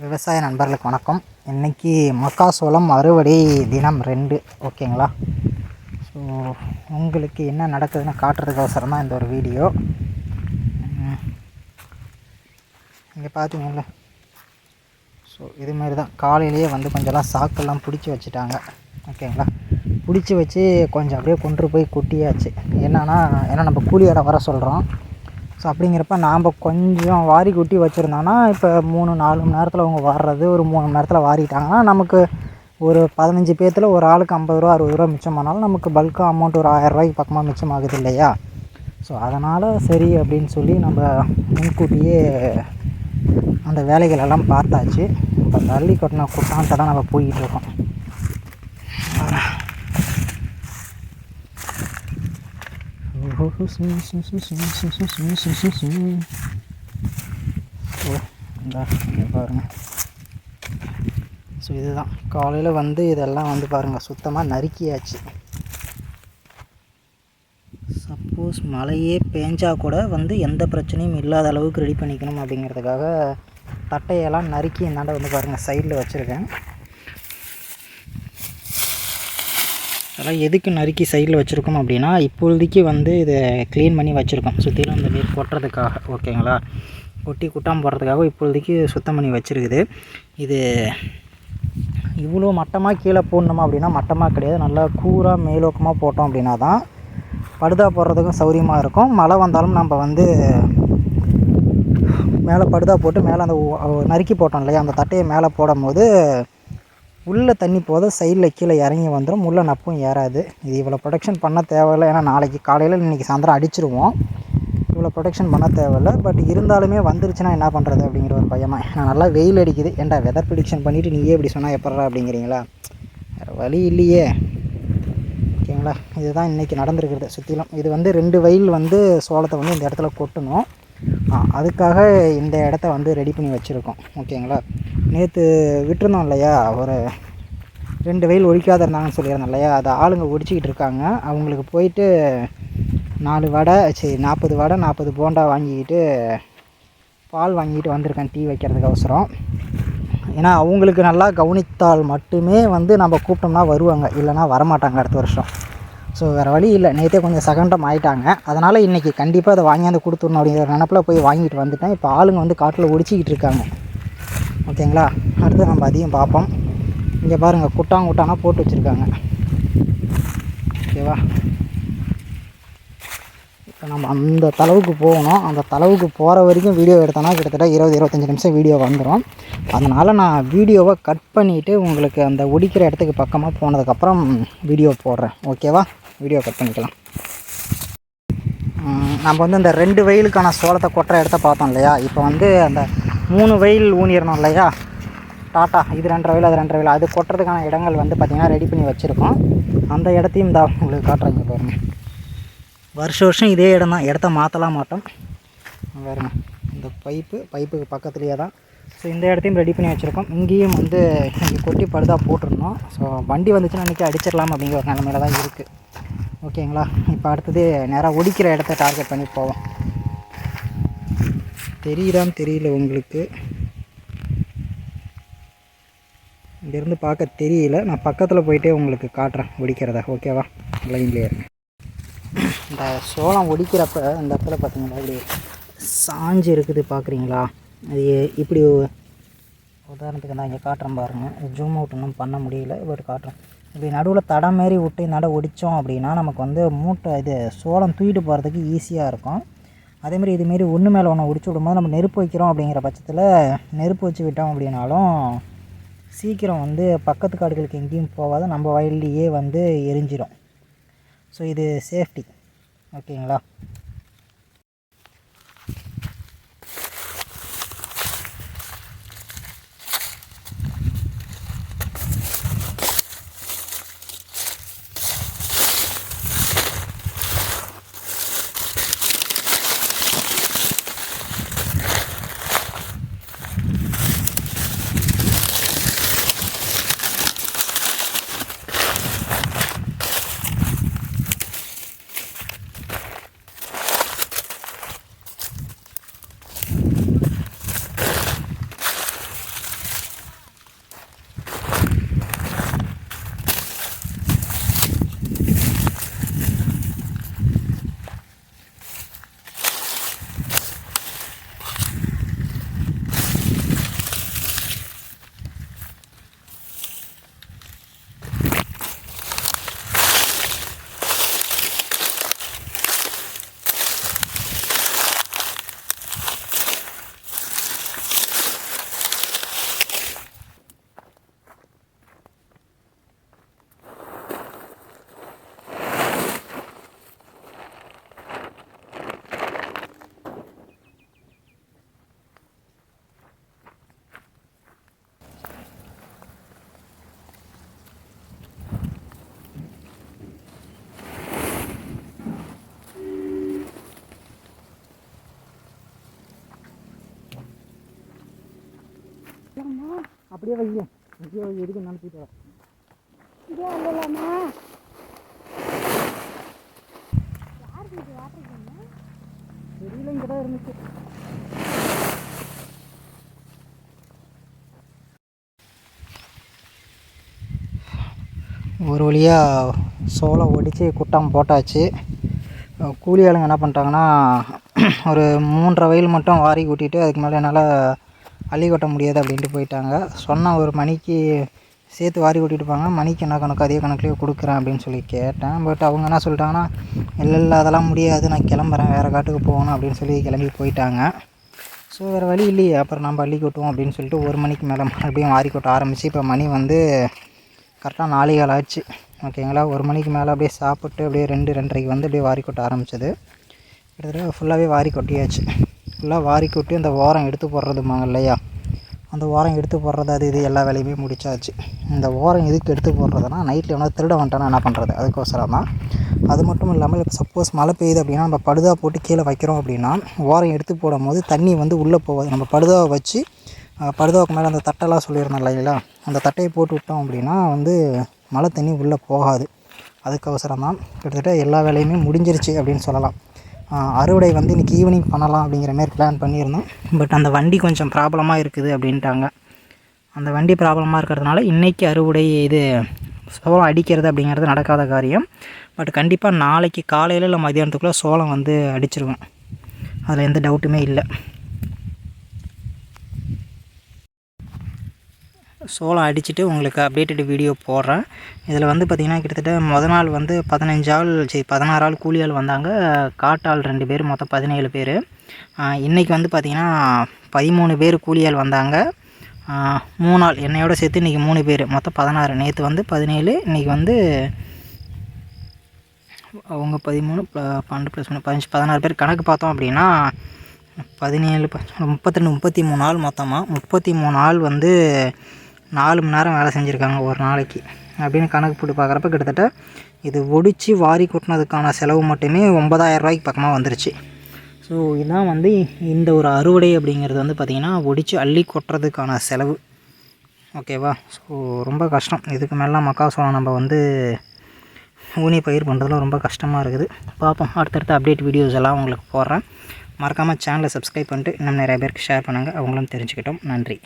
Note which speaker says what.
Speaker 1: விவசாய நண்பர்களுக்கு வணக்கம். இன்றைக்கி மக்காசோளம் அறுவடை தினம் ரெண்டு ஓகேங்களா? ஸோ உங்களுக்கு என்ன நடக்குதுன்னு காட்டுறதுக்கோசரம் தான் இந்த ஒரு வீடியோ. இங்கே பார்த்தீங்கல்ல ஸோ இதுமாரி தான் காலையிலேயே வந்து கொஞ்சம்லாம் சாக்கெல்லாம் பிடிச்சி வச்சுட்டாங்க. ஓகேங்களா? பிடிச்சி வச்சு கொஞ்சம் அப்படியே கொண்டு போய் கொட்டியாச்சு. என்னென்னா ஏன்னா நம்ம கூலி வர சொல்கிறோம் ஸோ அப்படிங்கிறப்ப நாம் கொஞ்சம் வாரி கொட்டி வச்சுருந்தோன்னா இப்போ மூணு நாலு மணி நேரத்தில் அவங்க வாடுறது ஒரு மூணு மணி நேரத்தில் வாரிட்டாங்கன்னா நமக்கு ஒரு பதினஞ்சு பேர்த்தில் ஒரு ஆளுக்கு ஐம்பது ரூபா அறுபது ரூபா மிச்சம் நமக்கு பல்காக அமௌண்ட் ஒரு ஆயரூபாய்க்கு பக்கமாக மிச்சமாகுது இல்லையா? ஸோ அதனால் சரி அப்படின்னு சொல்லி நம்ம முன்கூட்டியே அந்த வேலைகளெல்லாம் பார்த்தாச்சு. இப்போ தள்ளி கொட்டின குட்டான்ட்ட தான் நம்ம போய்கிட்டு இருக்கோம் ஓ இந்தா இங்க ஸோ இதுதான். காலையில் வந்து இதெல்லாம் வந்து பாருங்கள் சுத்தமாக நறுக்கியாச்சு. சப்போஸ் மழையே பேஞ்சா கூட வந்து எந்த பிரச்சனையும் இல்லாத அளவுக்கு ரெடி பண்ணிக்கணும் அப்படிங்கிறதுக்காக தட்டையெல்லாம் நறுக்கி இந்தாண்ட வந்து பாருங்கள் சைடில் வச்சுருக்கேன். அதெல்லாம் எதுக்கு நறுக்கி சைடில் வச்சுருக்கோம் அப்படின்னா இப்பொழுதைக்கு வந்து இதை க்ளீன் பண்ணி வச்சுருக்கோம். சுற்றிலும் இந்த நீர் கொட்டுறதுக்காக ஓகேங்களா கொட்டி குட்டாமல் போடுறதுக்காக இப்பொழுதைக்கு சுத்தம் பண்ணி வச்சுருக்குது. இது இவ்வளோ மட்டமாக கீழே போடணுமா அப்படின்னா மட்டமாக கிடையாது. நல்லா கூராக மேலோக்கமாக போட்டோம் அப்படின்னா தான் படுதா போடுறதுக்கும் சௌரியமாக இருக்கும். மழை வந்தாலும் நம்ம வந்து மேலே படுதா போட்டு மேலே அந்த நறுக்கி போட்டோம் இல்லையா? அந்த தட்டையை மேலே போடும்போது உள்ளே தண்ணி போத சைடில் கீழே இறங்கி வந்துடும் உள்ளே நப்பும் ஏறாது. இது இவ்வளோ ப்ரொடெக்ஷன் பண்ண தேவையில்லை. ஏன்னா நாளைக்கு காலையில் இன்றைக்கி சாயந்தரம் அடிச்சிருவோம். இவ்வளோ ப்ரொடெக்ஷன் பண்ண தேவையில்ல. பட் இருந்தாலுமே வந்துருச்சுன்னா என்ன பண்ணுறது அப்படிங்கிற ஒரு பயமா. நான் நல்லா வெயில் அடிக்குது. ஏன்டா வெதர் ப்ரிடிக்ஷன் பண்ணிவிட்டு நீயே இப்படி சொன்னால் எப்பட்றா அப்படிங்கிறீங்களா? வேறு வழி இல்லையே. ஓகேங்களா? இதுதான் இன்றைக்கி நடந்திருக்கிறது. சுற்றிலும் இது வந்து ரெண்டு வயல் வந்து சோளத்தை வந்து இந்த இடத்துல கொட்டணும். அதுக்காக இந்த இடத்த வந்து ரெடி பண்ணி வச்சுருக்கோம். ஓகேங்களா? நேற்று விட்டுருந்தோம் இல்லையா? ஒரு ரெண்டு வயல் ஒழிக்காத இருந்தாங்கன்னு சொல்லியிருந்தோம் இல்லையா? அதை ஆளுங்க ஒடிச்சிக்கிட்டு இருக்காங்க. அவங்களுக்கு போயிட்டு நாலு வடை சரி நாற்பது வடை நாற்பது போண்டா வாங்கிக்கிட்டு பால் வாங்கிட்டு வந்திருக்கேன் டீ வைக்கிறதுக்கு அவசரம் ஏன்னா அவங்களுக்கு நல்லா கவனித்தால் மட்டுமே வந்து நம்ம கூப்பிட்டோம்னா வருவாங்க. இல்லைனா வரமாட்டாங்க அடுத்த வருஷம். ஸோ வேறு வழி இல்லை. நேற்றே கொஞ்சம் சகண்டம் ஆகிட்டாங்க அதனால் இன்றைக்கி கண்டிப்பாக அதை வாங்கியாந்து கொடுத்துடணும் அப்படிங்கிற நினப்பில் போய் வாங்கிட்டு வந்துட்டேன். இப்போ ஆளுங்க வந்து காட்டில் ஒடிச்சிக்கிட்டு இருக்காங்க. ஓகேங்களா? அடுத்து நம்ம அதையும் பார்ப்போம். இங்கே பாருங்கள் குட்டாங்குட்டானா போட்டு வச்சுருக்காங்க. ஓகேவா? இப்போ நம்ம அந்த தளவுக்கு போகணும். அந்த தளவுக்கு போகிற வரைக்கும் வீடியோ எடுத்தோன்னா கிட்டத்தட்ட இருபது இருபத்தஞ்சி நிமிஷம் வீடியோ வந்துடும் அதனால் நான் வீடியோவை கட் பண்ணிவிட்டு உங்களுக்கு அந்த ஒடிக்கிற இடத்துக்கு பக்கமாக போனதுக்கப்புறம் வீடியோ போடுறேன். ஓகேவா? வீடியோ கட் பண்ணிக்கலாம். நம்ம வந்து அந்த ரெண்டு வெயிலுக்கான சோளத்தை கொட்டுற இடத்த பார்த்தோம் இல்லையா? இப்போ வந்து அந்த மூணு வயல் ஊனிடணும் இல்லையா? டாட்டா இது ரெண்டரை வயல் அது ரெண்டரை வயல். அது கொட்டுறதுக்கான இடங்கள் வந்து பார்த்திங்கன்னா ரெடி பண்ணி வச்சுருக்கோம். அந்த இடத்தையும் தான் உங்களுக்கு காட்டுறாங்க பாருங்கள் வருஷ வருஷம் இதே இடம் தான். இடத்த மாற்றலாம் மாட்டோம். பாருங்க. இந்த பைப்பு பைப்புக்கு பக்கத்துலேயே தான். ஸோ இந்த இடத்தையும் ரெடி பண்ணி வச்சுருக்கோம். இங்கேயும் வந்து இங்கே கொட்டி பழுதாக போட்டிருந்தோம். ஸோ வண்டி வந்துச்சுன்னா இன்றைக்கி அடிச்சிடலாம் அப்படிங்கிற ஒரு நிலமையில தான் இருக்குது ஓகேங்களா இப்போ அடுத்தது நேராக ஒடிக்கிற இடத்த டார்கெட் பண்ணி போவோம். தெரியுதான்னு தெரியல உங்களுக்கு. இங்கேருந்து பார்க்க தெரியல. நான் பக்கத்தில் போயிட்டே உங்களுக்கு காட்டுறேன் ஒடிக்கிறத. ஓகேவா லைன்லேயே இந்த சோளம் ஒடிக்கிறப்ப இந்த இடத்துல பார்த்தீங்களா இப்படி சாஞ்சு இருக்குது பார்க்குறீங்களா அது இப்படி உதாரணத்துக்கு நான் இங்கே காட்டுறேன் பாருங்கள் ஜூம் அவுட் இன்னும் பண்ண முடியல. பட் காட்டுறேன் இப்படி நடுவில் தடம் மாரி விட்டு நட ஒடித்தோம் அப்படின்னா நமக்கு வந்து மூட்டை இது சோளம் தூக்கிட்டு போகிறதுக்கு ஈஸியாக இருக்கும். அதேமாரி இதுமாரி ஒன்று மேலே ஒன்று ஒடிச்சு விடும்போது நம்ம நெருப்பு வைக்கிறோம் அப்படிங்கிற பட்சத்தில் நெருப்பு வச்சு விட்டோம் அப்படின்னாலும் சீக்கிரம் வந்து பக்கத்து காடுகளுக்கு எங்கேயும் போகாத நம்ம வயல்லையே வந்து எரிஞ்சிடும் ஸோ இது சேஃப்டி ஓகேங்களா அப்படியே வைங்க. வை எதுக்கு நினச்சிட்டு வர?
Speaker 2: இதே இல்லைம்மா
Speaker 1: தெரியல இங்கே தான் இருந்துச்சு. ஒரு வழியாக சோளம் ஒடித்து குட்டம் போட்டாச்சு. கூலி ஆளுங்க என்ன பண்ணிட்டாங்கன்னா ஒரு மூன்றரை வயல் மட்டும் வாரி கூட்டிட்டு அதுக்கு மேலே என்னால் அள்ளி கொட்ட முடியாது அப்படின்ட்டு போயிட்டாங்க. சொன்ன ஒரு மணிக்கு சேர்த்து வாரி கொட்டிட்டு போங்க மணிக்கு என்ன கணக்கு அதே கணக்குலேயே கொடுக்குறேன் அப்படின்னு சொல்லி கேட்டேன். பட் அவங்க என்ன சொல்லிட்டாங்கன்னா இல்லை இல்லை அதெல்லாம் முடியாது. நான் கிளம்புறேன். வேறு காட்டுக்கு போகணும். அப்படின்னு சொல்லி கிளம்பி போயிட்டாங்க. ஸோ வேறு வழி இல்லையே. அப்புறம் நம்ம அள்ளி கொட்டுவோம் அப்படின்னு சொல்லிட்டு ஒரு மணிக்கு மேலே மறுபடியும் வாரி கொட்ட ஆரம்பித்து இப்போ மணி வந்து கரெக்டாக நாலே கால் ஆச்சு. ஓகேங்களா ஒரு மணிக்கு மேலே அப்படியே சாப்பிட்டு அப்படியே ரெண்டு ரெண்டரைக்கு வந்து அப்படியே வாரி கொட்ட ஆரம்பிச்சது. கிட்டத்தட்ட ஃபுல்லாகவே வாரி கொட்டியாச்சு. ஃபுல்லாக வாரி கொட்டி அந்த ஓரம் எடுத்து போடுறதுமாங்க இல்லையா? அந்த ஓரம் எடுத்து போடுறது அது இது எல்லா வேலையுமே முடிச்சாச்சு. இந்த ஓரம் எதுக்கு எடுத்து போடுறதுனா நைட்டில் எவனா திருட வந்துட்டானா என்ன பண்ணுறது அதுக்கோசரம் தான். அது மட்டும் இல்லாமல் இப்போ சப்போஸ் மழை பெய்யுது அப்படின்னா நம்ம படுதா போட்டு கீழே வைக்கிறோம் அப்படின்னா ஓரம் எடுத்து போடும்போது தண்ணி வந்து உள்ளே போகாது. நம்ம படுதாவை வச்சு படுதாவுக்கு மேலே அந்த தட்டெல்லாம் சொல்லியிருந்தோம் இல்லைங்களா? அந்த தட்டையை போட்டு விட்டோம் அப்படின்னா வந்து மழை தண்ணி உள்ளே போகாது. அதுக்கோசரம் தான். கிட்டத்தட்ட எல்லா வேலையுமே முடிஞ்சிருச்சு அப்படின்னு சொல்லலாம். அறுவடை வந்து இன்றைக்கி ஈவினிங் பண்ணலாம் அப்படிங்கிற மாதிரி பிளான் பண்ணியிருந்தோம். பட் அந்த வண்டி கொஞ்சம் ப்ராப்ளமாக இருக்குது அப்படின்ட்டாங்க. அந்த வண்டி ப்ராப்ளமாக இருக்கிறதுனால இன்றைக்கி அறுவடை இது சோளம் அடிக்கிறது அப்படிங்கிறது நடக்காத காரியம். பட் கண்டிப்பாக நாளைக்கு காலையில் இல்லை மதியானத்துக்குள்ளே சோளம் வந்து அடிச்சிருவேன் அதில் எந்த டவுட்டுமே இல்லை. சோளம் அடிச்சுட்டு உங்களுக்கு அப்டேட்டட் வீடியோ போடுறேன். இதில் வந்து பார்த்திங்கன்னா கிட்டத்தட்ட முத நாள் வந்து பதினஞ்சு ஆள் சரி பதினாறு ஆள் கூலி ஆள் வந்தாங்க. காட்டாள் ரெண்டு பேர் மொத்தம் பதினேழு பேர். இன்றைக்கி வந்து பார்த்திங்கன்னா பதிமூணு பேர் கூலி ஆள் வந்தாங்க. மூணு ஆள் என்னையோட சேர்த்து இன்றைக்கி மூணு பேர். மொத்தம் பதினாறு. நேற்று வந்து பதினேழு இன்றைக்கி வந்து அவங்க பதிமூணு பன்னெண்டு ப்ளஸ் மூணு பதினஞ்சு பதினாறு பேர். கணக்கு பார்த்தோம் அப்படின்னா பதினேழு ப- முப்பத்திரெண்டு முப்பத்தி மூணு ஆள் மொத்தமாக முப்பத்தி மூணு ஆள் வந்து நாலு மணி நேரம் வேலை செஞ்சுருக்காங்க ஒரு நாளைக்கு அப்படின்னு கணக்கு போட்டு பார்க்குறப்ப கிட்டத்தட்ட இது ஒடிச்சு வாரி கொட்டினதுக்கான செலவு மட்டுமே ஒன்பதாயிரம் ரூபாய்க்கு பக்கமாக வந்துருச்சு. ஸோ இதான் வந்து இந்த ஒரு அறுவடை அப்படிங்கிறது வந்து பார்த்திங்கன்னா ஒடிச்சு அள்ளி கொட்டுறதுக்கான செலவு. ஓகேவா ஸோ ரொம்ப கஷ்டம். இதுக்கு மேலாம் மக்காசோளம் நம்ம வந்து ஊனி பயிர் பண்ணுறதுல ரொம்ப கஷ்டமாக இருக்குது. பார்ப்போம். அடுத்தடுத்த அப்டேட் வீடியோஸ் எல்லாம் உங்களுக்கு போடுறேன். மறக்காமல் சேனலை சப்ஸ்கிரைப் பண்ணிட்டு இன்னும் நிறைய பேருக்கு ஷேர் பண்ணுங்கள் அவங்களும் தெரிஞ்சுக்கிட்டோம். நன்றி.